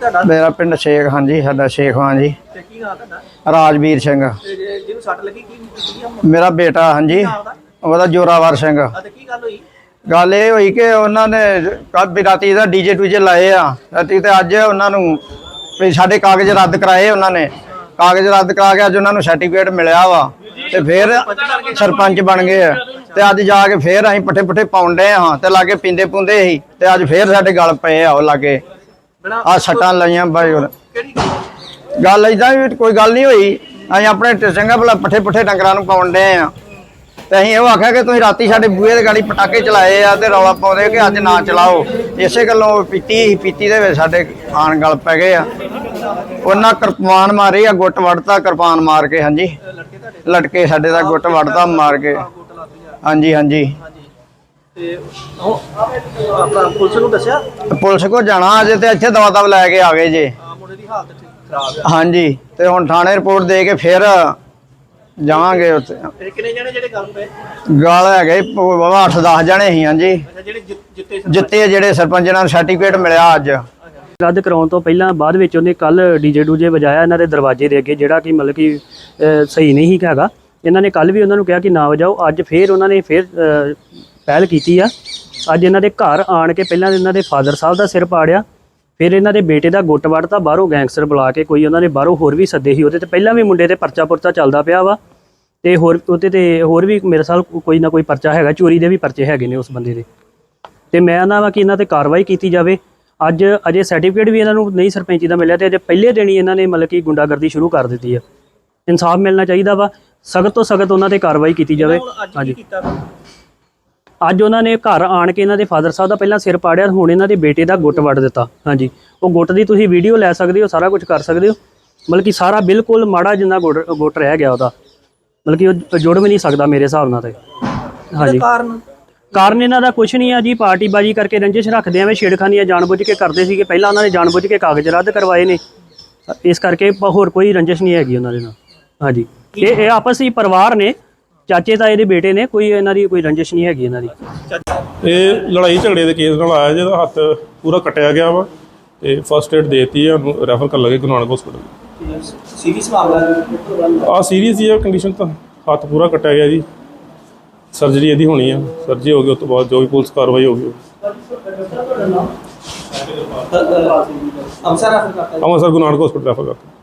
ਤੁਹਾਡਾ? ਮੇਰਾ ਪਿੰਡ ਸ਼ੇਖ ਹਾਂਜੀ ਸਾਡਾ ਸ਼ੇਖ ਹਾਂ ਜੀ। ਤੇ ਕੀ ਨਾਂ ਤੁਹਾਡਾ? ਰਾਜਵੀਰ ਸਿੰਘ। ਤੇ ਜੇ- ਜਿਹਨੂੰ ਸੱਟ ਲੱਗੀ ਕੀ ਕੀ ਮੇਰਾ ਬੇਟਾ ਹਾਂਜੀ। ਉਹਦਾ? ਉਹਦਾ ਜੋਰਾਵਰ ਸਿੰਘ। ਆ ਤੇ ਕੀ ਗੱਲ ਹੋਈ? ਗੱਲ ਇਹ ਹੋਈ ਕਿ ਉਹਨਾਂ ਨੇ ਕੱਲ ਰਾਤੀ ਦਾ ਡੀਜੇ ਟੂਜੇ ਲਾਏ ਆ। ਰਾਤੀ ਤੇ ਅੱਜ ਉਹਨਾਂ ਨੂੰ ਵੀ ਸਾਡੇ ਕਾਗਜ਼ ਰੱਦ ਕਰਾਏ ਉਹਨਾਂ ਨੇ। ਕਾਗਜ਼ ਰੱਦ ਕਰਾ ਕੇ ਅੱਜ ਉਹਨਾਂ ਨੂੰ ਸਰਟੀਫਿਕੇਟ ਮਿਲਿਆ ਵਾ। ਤੇ ਫਿਰ ਸਰਪੰਚ ਬਣ ਗਏ ਆ। ਤੇ ਅੱਜ ਜਾ ਕੇ ਫਿਰ ਅਸੀਂ ਪੱਠੇ ਪੁੱਠੇ ਪਾਉਂਦੇ ਹਾਂ ਤੇ ਲਾਗੇ ਪਿੰਦੇ ਪੁੰਦੇ ਸੀ। ਤੇ ਅੱਜ ਫਿਰ ਸਾਡੇ ਗਲ ਪਏ ਆ ਉਹ ਲਾਗੇ। ਆ ਸੱਟਾਂ ਲਾਈਆਂ ਬਾਈ। ਕਿਹੜੀ ਗੱਲ? ਇਦਾਂ ਵੀ ਕੋਈ ਗੱਲ ਨਹੀਂ ਹੋਈ। ਅਸੀਂ ਆਪਣੇ ਚੰਗਾ ਭਲਾ ਪੱਠੇ ਪੁੱਠੇ ਡੰਗਰਾਂ ਨੂੰ ਪਾਉਣ ਡਏ ਆ। ਤੇ ਅਸੀਂ ਇਹ ਆਖਿਆ ਕਿ ਤੁਸੀਂ ਰਾਤੀ ਸਾਡੇ ਬੂਹੇ ਦੇ ਗਾੜੀ ਪਟਾਕੇ ਚਲਾਏ ਆ ਤੇ ਰੌਲਾ ਪਾਉਂਦੇ ਕਿ ਅੱਜ ਨਾ ਚਲਾਓ। ਇਸੇ ਗੱਲੋਂ ਪੀਤੀ ਸੀ, ਪੀਤੀ ਦੇ ਵਿੱਚ ਸਾਡੇ ਆਣ ਗਲ ਪੈ ਗਏ ਆ। ਉਹਨਾਂ ਕਿਰਪਾਨ ਮਾਰੀ ਆ ਗੁੱਟ ਵੜਤਾ ਕਿਰਪਾਨ ਮਾਰ ਕੇ ਹਾਂਜੀ। ਲਟਕੇ ਸਾਡੇ ਦਾ ਗੁੱਟ ਵੜਤਾ ਮਾਰ ਕੇ। ਹਾਂਜੀ ਹਾਂਜੀ। ਤੇ ਪੁਲਿਸ ਨੂੰ ਦੱਸਿਆ? ਪੁਲਿਸ ਕੋ ਜਾਣਾ ਅਜੇ ਤੇ ਇੱਥੇ ਦਵਾ ਦਵ ਲੈ ਕੇ ਆ ਗਏ ਜੇ। ਆ ਮੁੰਡੇ ਦੀ ਹਾਲਤ ਠੀਕ ਖਰਾਬ ਆ। ਹਾਂਜੀ ਤੇ ਹੁਣ ਥਾਣੇ ਰਿਪੋਰਟ ਦੇ ਕੇ ਫਿਰ ਜਾਵਾਂਗੇ ਉੱਥੇ। ਤੇ ਕਿੰਨੇ ਜਣੇ ਜਿਹੜੇ ਗੱਲ ਪਏ ਗਾਲ ਹੈਗੇ ਬਾਬਾ 8-10 ਜਣੇ ਸੀ ਹਾਂਜੀ। ਅੱਛਾ ਜਿਹੜੇ ਜਿੱਤ- ਜਿੱਤੇ ਸਰਪੰਚ। ਜਿੱਤੇ ਜਿਹੜੇ ਸਰਪੰਚ ਨਾਲ ਸਰਟੀਫਿਕੇਟ ਮਿਲਿਆ ਅੱਜ। ਰੱਦ ਕਰਾਉਣ ਤੋਂ ਪਹਿਲਾਂ ਬਾਅਦ ਵਿੱਚ ਉਹਨੇ ਕੱਲ ਡੀਜੇ ਡੂਜੇ ਵਜਾਇਆ ਇਹਨਾਂ ਦੇ ਦਰਵਾਜ਼ੇ ਦੇ ਅੱਗੇ ਜਿਹੜਾ ਕਿ ਮਤਲਬ ਕਿ ਅਹ, ਸਹੀ ਨਹੀਂ ਸੀ ਹੈਗਾ। ਇਹਨਾਂ ਨੇ ਕੱਲ ਵੀ ਉਹਨਾਂ ਨੂੰ ਕਿਹਾ ਕਿ ਨਾ ਵਜਾਓ ਅੱਜ ਫੇਰ ਉਹਨਾਂ ਨੇ ਫੇਰ ਅਹ, ਪਹਿਲ ਕੀਤੀ ਆ। ਅੱਜ ਇਹਨਾਂ ਦੇ ਘਰ ਆਣ ਕੇ ਪਹਿਲਾਂ ਇਹਨਾਂ ਦੇ ਫਾਦਰ ਸਾਹਿਬ ਦਾ ਸਿਰ ਪਾੜਿਆ। ਫਿਰ ਇਹਨਾਂ ਦੇ ਬੇਟੇ ਦਾ ਗੁੱਟ ਵੜਤਾ ਬਾਹਰੋਂ ਗੈਂਗਸਟਰ ਬੁਲਾ ਕੇ ਕੋਈ ਉਹਨਾਂ ਨੇ ਬਾਹਰੋਂ ਹੋਰ ਵੀ ਸੱਦੇ ਸੀ। ਉਹਦੇ ਤੇ ਪਹਿਲਾਂ ਵੀ ਮੁੰਡੇ ਤੇ ਪਰਚਾ ਪੁਰਚਾ ਚੱਲਦਾ ਪਿਆ ਵਾ। ਤੇ ਹੋਰ ਉਹਦੇ ਤੇ ਹੋਰ ਵੀ ਮੇਰੇ ਸਾਲ ਕੋਈ ਨਾ ਕੋਈ ਪਰਚਾ ਹੈਗਾ। ਚੋਰੀ ਦੇ ਵੀ ਪਰਚੇ ਹੈਗੇ ਨੇ ਉਸ ਬੰਦੇ ਦੇ। ਤੇ ਮੈਂ ਆਨਾ ਵਾ ਕਿ ਇਹਨਾਂ ਤੇ ਕਾਰਵਾਈ ਕੀਤੀ ਜਾਵੇ। ਅੱਜ ਅਜੇ ਸਰਟੀਫਿਕੇਟ ਵੀ ਇਹਨਾਂ ਨੂੰ ਨਹੀਂ ਸਰਪੰਚੀ ਦਾ ਮਿਲਿਆ ਤੇ ਅਜੇ ਪਹਿਲੇ ਦਿਨ ਹੀ ਇਹਨਾਂ ਨੇ ਮਤਲਬ ਕਿ ਗੁੰਡਾਗਰਦੀ ਸ਼ੁਰੂ ਕਰ ਦਿੱਤੀ ਆ। ਇਨਸਾਫ ਮਿਲਣਾ ਚਾਹੀਦਾ ਵਾ। ਸਖਤ ਤੋਂ ਸਖਤ ਉਹਨਾਂ ਤੇ ਕਾਰਵਾਈ ਕੀਤੀ ਜਾਵੇ। ਹਾਂਜੀ। ਅੱਜ ਉਹਨਾਂ ਨੇ ਘਰ ਆਣ ਕੇ ਇਹਨਾਂ ਦੇ ਫਾਦਰ ਸਾਹਿਬ ਦਾ ਪਹਿਲਾਂ ਸਿਰ ਪਾੜਿਆ ਹੁਣ ਇਹਨਾਂ ਦੇ ਬੇਟੇ ਦਾ ਗੁੱਟ ਵੱਢ ਦਿੱਤਾ। ਹਾਂਜੀ। ਉਹ ਗੁੱਟ ਦੀ ਤੁਸੀਂ ਵੀਡੀਓ ਲੈ ਸਕਦੇ ਹੋ ਸਾਰਾ ਕੁਝ ਕਰ ਸਕਦੇ ਹੋ। ਮਤਲਬ ਕਿ ਸਾਰਾ ਬਿਲਕੁਲ ਮਾੜਾ ਜਿੰਨਾ ਗੁੱਟ ਗੁੱਟ ਰਹਿ ਗਿਆ ਉਹਦਾ। ਮਤਲਬ ਕਿ ਉਹ ਜੁੜ ਵੀ ਨਹੀਂ ਸਕਦਾ ਮੇਰੇ ਹਿਸਾਬ ਨਾਲ ਤੇ। ਹਾਂਜੀ। ਕਾਰਨ? ਕਾਰਨ ਇਹਨਾਂ ਦਾ ਕੁਝ ਨਹੀਂ ਆ ਜੀ ਪਾਰਟੀਬਾਜੀ ਕਰਕੇ ਰੰਜਿਸ਼ ਰੱਖਦੇ ਐਵੇਂ ਛੇੜਖਾਨੀਆਂ ਜਾਣਬੁੱਝ ਕੇ ਕਰਦੇ ਸੀਗੇ। ਪਹਿਲਾਂ ਉਹਨਾਂ ਨੇ ਜਾਣਬੁੱਝ ਕੇ ਕਾਗਜ਼ ਰੱਦ ਕਰਵਾਏ ਨੇ। ਇਸ ਕਰਕੇ ਹੋਰ ਕੋਈ ਰੰਜਿਸ਼ ਨਹੀਂ ਹੈਗੀ ਉਹਨਾਂ ਦੇ ਨਾਲ। ਹਾਂਜੀ। ਇਹ ਇਹ ਆਪਸ ਵਿੱਚ ਪਰਿਵਾਰ ਨੇ। ਚਾਚੇ ਤਾਏ ਦੇ ਬੇਟੇ ਨੇ ਕੋਈ ਇਹਨਾਂ ਦੀ ਕੋਈ ਰੰਜਿਸ਼ ਨਹੀਂ ਹੈਗੀ ਇਹਨਾਂ ਦੀ। ਇਹ ਲੜਾਈ ਝਗੜੇ ਦੇ ਕੇਸ ਨਾਲ ਆਇਆ ਜਿਹਦਾ ਹੱਥ ਪੂਰਾ ਕੱਟਿਆ ਗਿਆ ਵਾ ਤੇ ਫਸਟ ਏਡ ਦੇਤੀ ਆ ਉਹਨੂੰ ਰੈਫਰ ਕਰ ਲਗੇ ਗੁਰੂ ਨਾਨਕ ਹਸਪੀਟਲ ਸੀਰੀਅਸ ਮਾਮਲਾ ਆ ਸੀਰੀਅਸ ਹੀ ਆ ਕੰਡੀਸ਼ਨ ਤਾਂ ਹੱਥ ਪੂਰਾ ਕੱਟਿਆ ਗਿਆ ਜੀ। ਸਰਜਰੀ ਇਹਦੀ ਹੋਣੀ ਆ ਸਰਜਰੀ ਹੋ ਗਈ ਉਸ ਤੋਂ ਬਾਅਦ ਜੋ ਵੀ ਪੁਲਿਸ ਕਾਰਵਾਈ ਹੋਗੀ ਅਮਸਰ ਰਫਰ ਕਰਤਾ ਅੰਮ੍ਰਿਤਸਰ ਗੁਰੂ ਨਾਨਕ ਹਸਪੀਟਲ ਰੈਫਰ ਕਰਤਾ।